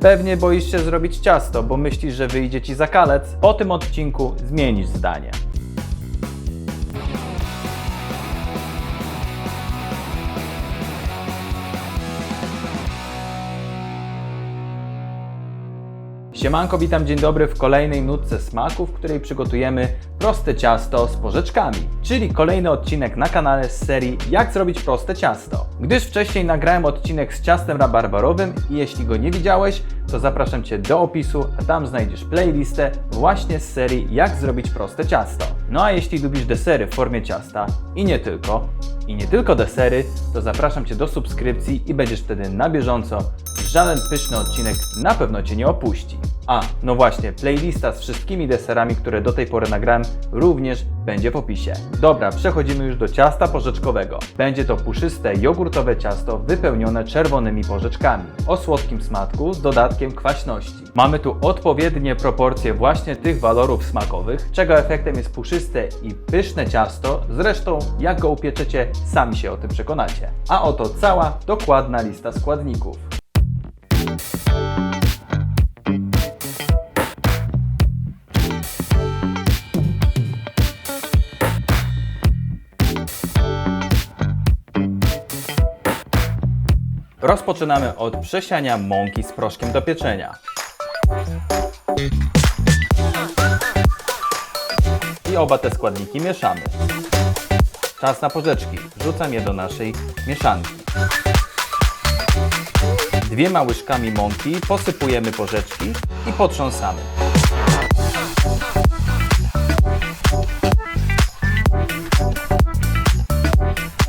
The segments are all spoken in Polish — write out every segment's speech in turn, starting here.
Pewnie boisz się zrobić ciasto, bo myślisz, że wyjdzie ci za kalec. Po tym odcinku zmienisz zdanie. Siemanko, witam, dzień dobry w kolejnej nutce smaku, w której przygotujemy proste ciasto z porzeczkami, czyli kolejny odcinek na kanale z serii Jak zrobić proste ciasto. Gdyż wcześniej nagrałem odcinek z ciastem rabarbarowym i jeśli go nie widziałeś, to zapraszam Cię do opisu, a tam znajdziesz playlistę właśnie z serii Jak zrobić proste ciasto. No a jeśli lubisz desery w formie ciasta i nie tylko, i nie tylko desery, to zapraszam Cię do subskrypcji i będziesz wtedy na bieżąco. Żaden pyszny odcinek na pewno Cię nie opuści. A, no właśnie, playlista z wszystkimi deserami, które do tej pory nagrałem, również będzie w opisie. Dobra, przechodzimy już do ciasta porzeczkowego. Będzie to puszyste jogurtowe ciasto wypełnione czerwonymi porzeczkami o słodkim smaku z dodatkiem kwaśności. Mamy tu odpowiednie proporcje właśnie tych walorów smakowych, czego efektem jest puszyste i pyszne ciasto. Zresztą, jak go upieczecie, sami się o tym przekonacie. A oto cała dokładna lista składników. Rozpoczynamy od przesiania mąki z proszkiem do pieczenia. I oba te składniki mieszamy. Czas na porzeczki. Wrzucam je do naszej mieszanki. Dwiema łyżkami mąki posypujemy porzeczki i potrząsamy.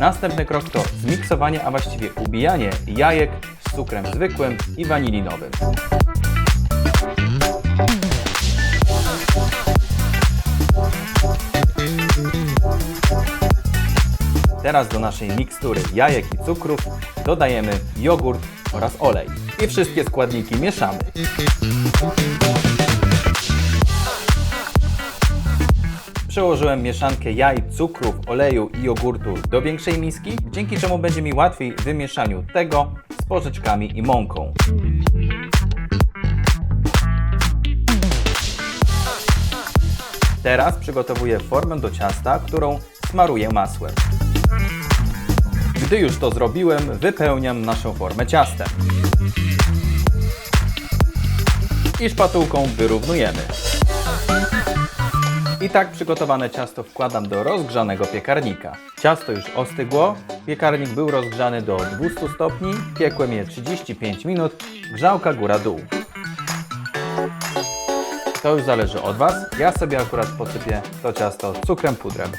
Następny krok to zmiksowanie, a właściwie ubijanie jajek z cukrem zwykłym i wanilinowym. Teraz do naszej mikstury jajek i cukrów dodajemy jogurt oraz olej. I wszystkie składniki mieszamy. Przełożyłem mieszankę jaj, cukrów, oleju i jogurtu do większej miski, dzięki czemu będzie mi łatwiej w wymieszaniu tego z porzeczkami i mąką. Teraz przygotowuję formę do ciasta, którą smaruję masłem. Gdy już to zrobiłem, wypełniam naszą formę ciastem. I szpatułką wyrównujemy. I tak przygotowane ciasto wkładam do rozgrzanego piekarnika. Ciasto już ostygło, piekarnik był rozgrzany do 200 stopni, piekłem je 35 minut, grzałka góra-dół. To już zależy od Was. Ja sobie akurat posypię to ciasto cukrem pudrem.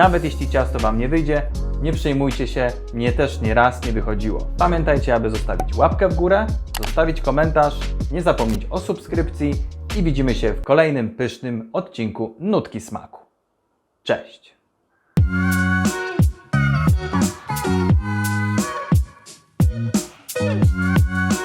Nawet jeśli ciasto Wam nie wyjdzie, nie przejmujcie się, mnie też nie raz nie wychodziło. Pamiętajcie, aby zostawić łapkę w górę, zostawić komentarz, nie zapomnieć o subskrypcji i widzimy się w kolejnym pysznym odcinku Nutki Smaku. Cześć!